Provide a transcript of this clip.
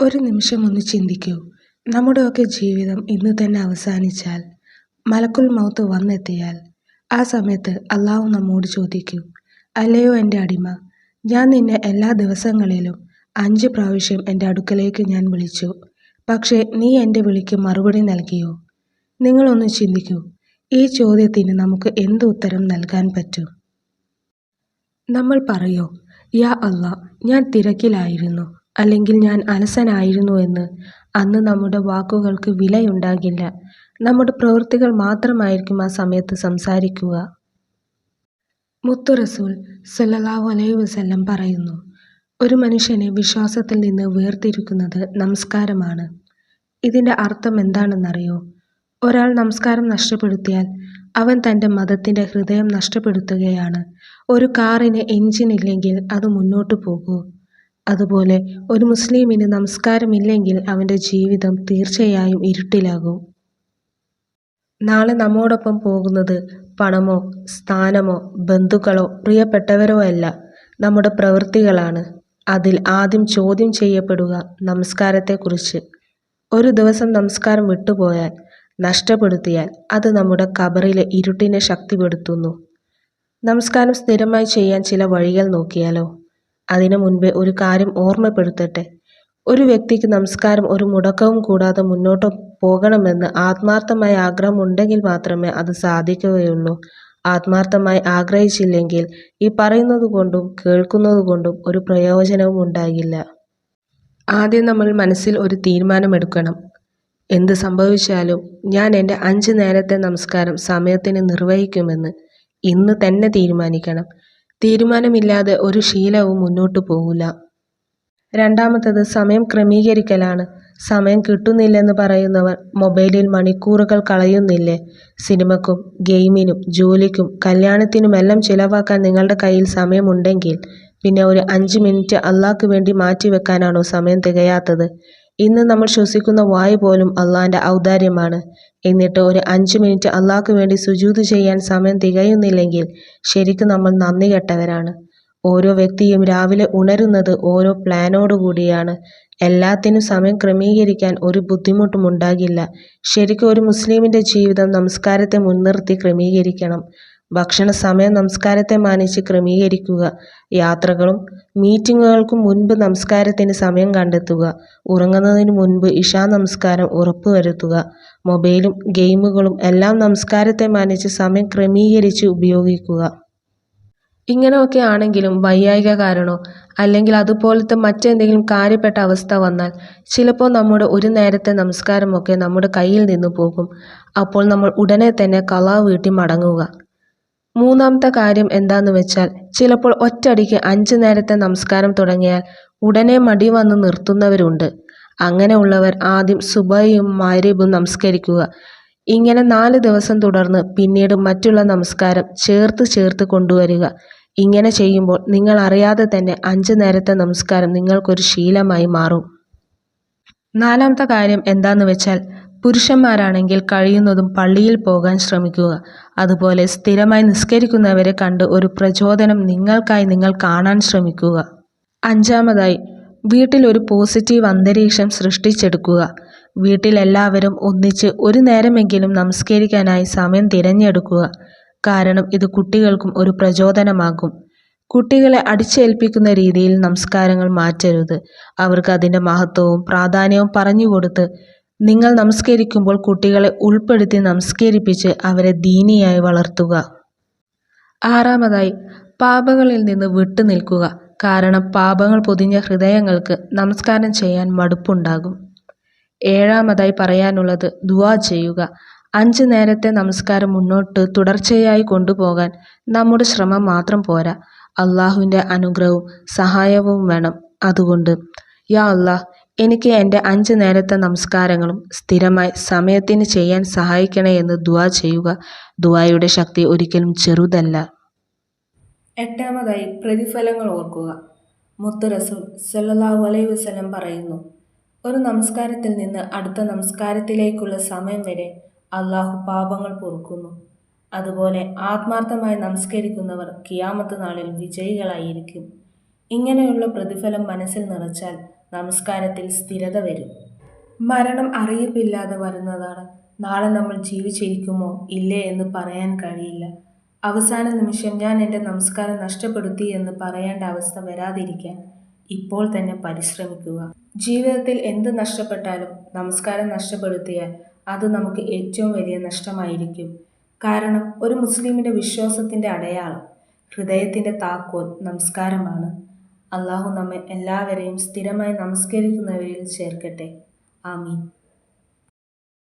ഒരു നിമിഷം ഒന്ന് ചിന്തിക്കൂ. നമ്മുടെയൊക്കെ ജീവിതം ഇന്ന് തന്നെ അവസാനിച്ചാൽ മലക്കുൽ മൗത്ത് വന്നെത്തിയാൽ ആ സമയത്ത് അള്ളാഹു നമ്മോട് ചോദിക്കൂ അല്ലയോ എന്റെ അടിമ ഞാൻ നിന്നെ എല്ലാ ദിവസങ്ങളിലും അഞ്ച് പ്രാവശ്യം എന്റെ അടുക്കലേക്ക് ഞാൻ വിളിച്ചു. പക്ഷേ നീ എന്റെ വിളിക്ക് മറുപടി നൽകിയോ? നിങ്ങളൊന്ന് ചിന്തിക്കൂ ഈ ചോദ്യത്തിന് നമുക്ക് എന്ത് ഉത്തരം നൽകാൻ പറ്റും? നമ്മൾ പറയോ യാ അള്ളാ ഞാൻ തിരക്കിലായിരുന്നു. അല്ലെങ്കിൽ ഞാൻ അലസനായിരുന്നു എന്ന് അന്ന് നമ്മുടെ വാക്കുകൾക്ക് വിലയുണ്ടാകില്ല. നമ്മുടെ പ്രവൃത്തികൾ മാത്രമായിരിക്കും ആ സമയത്ത് സംസാരിക്കുക. മുത്തു റസൂൽ സല്ലല്ലാഹു അലൈഹി വസല്ലം പറയുന്നു ഒരു മനുഷ്യനെ വിശ്വാസത്തിൽ നിന്ന് വേർതിരിക്കുന്നത് നമസ്കാരമാണ്. ഇതിന്റെ അർത്ഥം എന്താണെന്നറിയോ? ഒരാൾ നമസ്കാരം നഷ്ടപ്പെടുത്തിയാൽ അവൻ തന്റെ മതത്തിന്റെ ഹൃദയം നഷ്ടപ്പെടുത്തുകയാണ്. ഒരു കാറിന് എഞ്ചിൻ ഇല്ലെങ്കിൽ അത് മുന്നോട്ട് പോകൂ. അതുപോലെ ഒരു മുസ്ലിമിന് നമസ്കാരമില്ലെങ്കിൽ അവന്റെ ജീവിതം തീർച്ചയായും ഇരുട്ടിലാകും. നാളെ നമ്മോടൊപ്പം പോകുന്നത് പണമോ സ്ഥാനമോ ബന്ധുക്കളോ പ്രിയപ്പെട്ടവരോ അല്ല നമ്മുടെ പ്രവൃത്തികളാണ്. അതിൽ ആദ്യം ചോദ്യം ചെയ്യപ്പെടുക നമസ്കാരത്തെക്കുറിച്ച്. ഒരു ദിവസം നമസ്കാരം വിട്ടുപോയാൽ നഷ്ടപ്പെടുത്തിയാൽ അത് നമ്മുടെ കബറിലെ ഇരുട്ടിനെ ശക്തിപ്പെടുത്തുന്നു. നമസ്കാരം സ്ഥിരമായി ചെയ്യാൻ ചില വഴികൾ നോക്കിയാലോ? അതിനു മുൻപേ ഒരു കാര്യം ഓർമ്മപ്പെടുത്തട്ടെ. ഒരു വ്യക്തിക്ക് നമസ്കാരം ഒരു മുടക്കവും കൂടാതെ മുന്നോട്ട് പോകണമെന്ന് ആത്മാർത്ഥമായ ആഗ്രഹമുണ്ടെങ്കിൽ മാത്രമേ അത് സാധിക്കുകയുള്ളൂ. ആത്മാർത്ഥമായി ആഗ്രഹിച്ചില്ലെങ്കിൽ ഈ പറയുന്നത് കൊണ്ടും കേൾക്കുന്നത് കൊണ്ടും ഒരു പ്രയോജനവും ഉണ്ടാകില്ല. ആദ്യം നമ്മൾ മനസ്സിൽ ഒരു തീരുമാനമെടുക്കണം. എന്ത് സംഭവിച്ചാലും ഞാൻ എന്റെ അഞ്ച് നേരത്തെ നമസ്കാരം സമയത്തിന് നിർവഹിക്കുമെന്ന് ഇന്ന് തന്നെ തീരുമാനിക്കണം. തീരുമാനമില്ലാതെ ഒരു ശീലവും മുന്നോട്ടു പോകില്ല രണ്ടാമത്തത് സമയം ക്രമീകരിക്കലാണ്. സമയം കിട്ടുന്നില്ലെന്ന് പറയുന്നവർ മൊബൈലിൽ മണിക്കൂറുകൾ കളയുന്നില്ലേ? സിനിമക്കും ഗെയിമിനും ജോലിക്കും കല്യാണത്തിനുമെല്ലാം ചിലവാക്കാൻ നിങ്ങളുടെ കയ്യിൽ സമയമുണ്ടെങ്കിൽ പിന്നെ ഒരു അഞ്ച് മിനിറ്റ് അള്ളാഹ്ക്ക് വേണ്ടി മാറ്റിവെക്കാനാണോ സമയം തികയാത്തത്? ഇന്ന് നമ്മൾ ശ്വസിക്കുന്ന വായു പോലും അള്ളാഹിന്റെ ഔദാര്യമാണ്. എന്നിട്ട് ഒരു അഞ്ച് മിനിറ്റ് അള്ളാഹ്ക്ക് വേണ്ടി സുജൂത് ചെയ്യാൻ സമയം തികയുന്നില്ലെങ്കിൽ ശരിക്കും നമ്മൾ നന്ദി കെട്ടവരാണ്. ഓരോ വ്യക്തിയും രാവിലെ ഉണരുന്നത് ഓരോ പ്ലാനോട് കൂടിയാണ്. എല്ലാത്തിനും സമയം ക്രമീകരിക്കാൻ ഒരു ബുദ്ധിമുട്ടും ഉണ്ടാകില്ല. ശരിക്കും ഒരു മുസ്ലിമിന്റെ ജീവിതം നമസ്കാരത്തെ മുൻനിർത്തി ക്രമീകരിക്കണം. ഭക്ഷണ സമയം നമസ്കാരത്തെ മാനിച്ച് ക്രമീകരിക്കുക. യാത്രകളും മീറ്റിങ്ങുകൾക്കും മുൻപ് നമസ്കാരത്തിന് സമയം കണ്ടെത്തുക. ഉറങ്ങുന്നതിന് മുൻപ് ഇഷാ നമസ്കാരം ഉറപ്പുവരുത്തുക. മൊബൈലും ഗെയിമുകളും എല്ലാം നമസ്കാരത്തെ മാനിച്ച് സമയം ക്രമീകരിച്ച് ഉപയോഗിക്കുക. ഇങ്ങനെയൊക്കെ ആണെങ്കിലും വൈയായിക കാരണോ അല്ലെങ്കിൽ അതുപോലത്തെ മറ്റെന്തെങ്കിലും കാര്യപ്പെട്ട അവസ്ഥ വന്നാൽ ചിലപ്പോൾ നമ്മുടെ ഒരു നേരത്തെ നമസ്കാരമൊക്കെ നമ്മുടെ കയ്യിൽ നിന്ന് പോകും. അപ്പോൾ നമ്മൾ ഉടനെ തന്നെ കലാ വീട്ടി മടങ്ങുക. മൂന്നാമത്തെ കാര്യം എന്താന്ന് വെച്ചാൽ ചിലപ്പോൾ ഒറ്റടിക്ക് അഞ്ച് നേരത്തെ നമസ്കാരം തുടങ്ങിയാൽ ഉടനെ മടി വന്ന് നിർത്തുന്നവരുണ്ട്. അങ്ങനെയുള്ളവർ ആദ്യം സുബയും മാരീബും നമസ്കരിക്കുക. ഇങ്ങനെ നാല് ദിവസം തുടർന്ന് പിന്നീട് മറ്റുള്ള നമസ്കാരം ചേർത്ത് ചേർത്ത് കൊണ്ടുവരിക. ഇങ്ങനെ ചെയ്യുമ്പോൾ നിങ്ങൾ അറിയാതെ തന്നെ അഞ്ച് നേരത്തെ നമസ്കാരം നിങ്ങൾക്കൊരു ശീലമായി മാറും. നാലാമത്തെ കാര്യം എന്താന്ന് വെച്ചാൽ പുരുഷന്മാരാണെങ്കിൽ കഴിയുന്നതും പള്ളിയിൽ പോകാൻ ശ്രമിക്കുക. അതുപോലെ സ്ഥിരമായി നിസ്കരിക്കുന്നവരെ കണ്ട് ഒരു പ്രചോദനം നിങ്ങൾക്കായി നിങ്ങൾ കാണാൻ ശ്രമിക്കുക. അഞ്ചാമതായി വീട്ടിൽ ഒരു പോസിറ്റീവ് അന്തരീക്ഷം സൃഷ്ടിച്ചെടുക്കുക. വീട്ടിലെല്ലാവരും ഒന്നിച്ച് ഒരു നേരമെങ്കിലും നമസ്കരിക്കാനായി സമയം തിരഞ്ഞെടുക്കുക. കാരണം ഇത് കുട്ടികൾക്കും ഒരു പ്രചോദനമാകും. കുട്ടികളെ അടിച്ചേൽപ്പിക്കുന്ന രീതിയിൽ നമസ്കാരങ്ങൾ മാറ്റരുത്. അവർക്ക് അതിന്റെ മഹത്വവും പ്രാധാന്യവും പറഞ്ഞുകൊടുത്ത് നിങ്ങൾ നമസ്കരിക്കുമ്പോൾ കുട്ടികളെ ഉൾപ്പെടുത്തി നമസ്കരിപ്പിച്ച് അവരെ ദീനിയായി വളർത്തുക. ആറാമതായി പാപങ്ങളിൽ നിന്ന് വിട്ടു നിൽക്കുക. കാരണം പാപങ്ങൾ പൊതിഞ്ഞ ഹൃദയങ്ങൾക്ക് നമസ്കാരം ചെയ്യാൻ മടുപ്പുണ്ടാകും. ഏഴാമതായി പറയാനുള്ളത് ദുവാ ചെയ്യുക. അഞ്ച് നേരത്തെ നമസ്കാരം മുന്നോട്ട് തുടർച്ചയായി കൊണ്ടുപോകാൻ നമ്മുടെ ശ്രമം മാത്രം പോരാ. അള്ളാഹുവിന്റെ അനുഗ്രഹവും സഹായവും വേണം. അതുകൊണ്ട് യാ അള്ളാഹ് എനിക്ക് എന്റെ അഞ്ച് നേരത്തെ നമസ്കാരങ്ങളും സ്ഥിരമായി സമയത്തിന് ചെയ്യാൻ സഹായിക്കണേ എന്ന് ദുവാ ചെയ്യുക. ദുവായുടെ ശക്തി ഒരിക്കലും ചെറുതല്ല. എട്ടാമതായി പ്രതിഫലങ്ങൾ ഓർക്കുക. മുത്ത് റസൂൽ സല്ലല്ലാഹു അലൈഹി വസല്ലം പറയുന്നു ഒരു നമസ്കാരത്തിൽ നിന്ന് അടുത്ത നമസ്കാരത്തിലേക്കുള്ള സമയം വരെ അള്ളാഹു പാപങ്ങൾ പൊറുക്കുന്നു. അതുപോലെ ആത്മാർത്ഥമായി നമസ്കരിക്കുന്നവർ കിയാമത്ത് നാളിൽ വിജയികളായിരിക്കും. ഇങ്ങനെയുള്ള പ്രതിഫലം മനസ്സിൽ നിറച്ചാൽ നമസ്കാരത്തിൽ സ്ഥിരത വരും. മരണം അറിയിപ്പില്ലാതെ വരുന്നതാണ്. നാളെ നമ്മൾ ജീവിച്ചിരിക്കുമോ ഇല്ലേ എന്ന് പറയാൻ കഴിയില്ല. അവസാന നിമിഷം ഞാൻ എന്റെ നമസ്കാരം നഷ്ടപ്പെടുത്തി എന്ന് പറയേണ്ട അവസ്ഥ വരാതിരിക്കാൻ ഇപ്പോൾ തന്നെ പരിശ്രമിക്കുക. ജീവിതത്തിൽ എന്ത് നഷ്ടപ്പെട്ടാലും നമസ്കാരം നഷ്ടപ്പെടുത്തിയാൽ അത് നമുക്ക് ഏറ്റവും വലിയ നഷ്ടമായിരിക്കും. കാരണം ഒരു മുസ്ലിമിന്റെ വിശ്വാസത്തിന്റെ അടയാളം ഹൃദയത്തിന്റെ താക്കോൽ നമസ്കാരമാണ്. അള്ളാഹു നമ്മെ എല്ലാവരെയും സ്ഥിരമായി നമസ്കരിക്കുന്നവരിൽ ചേർക്കട്ടെ. ആമീൻ.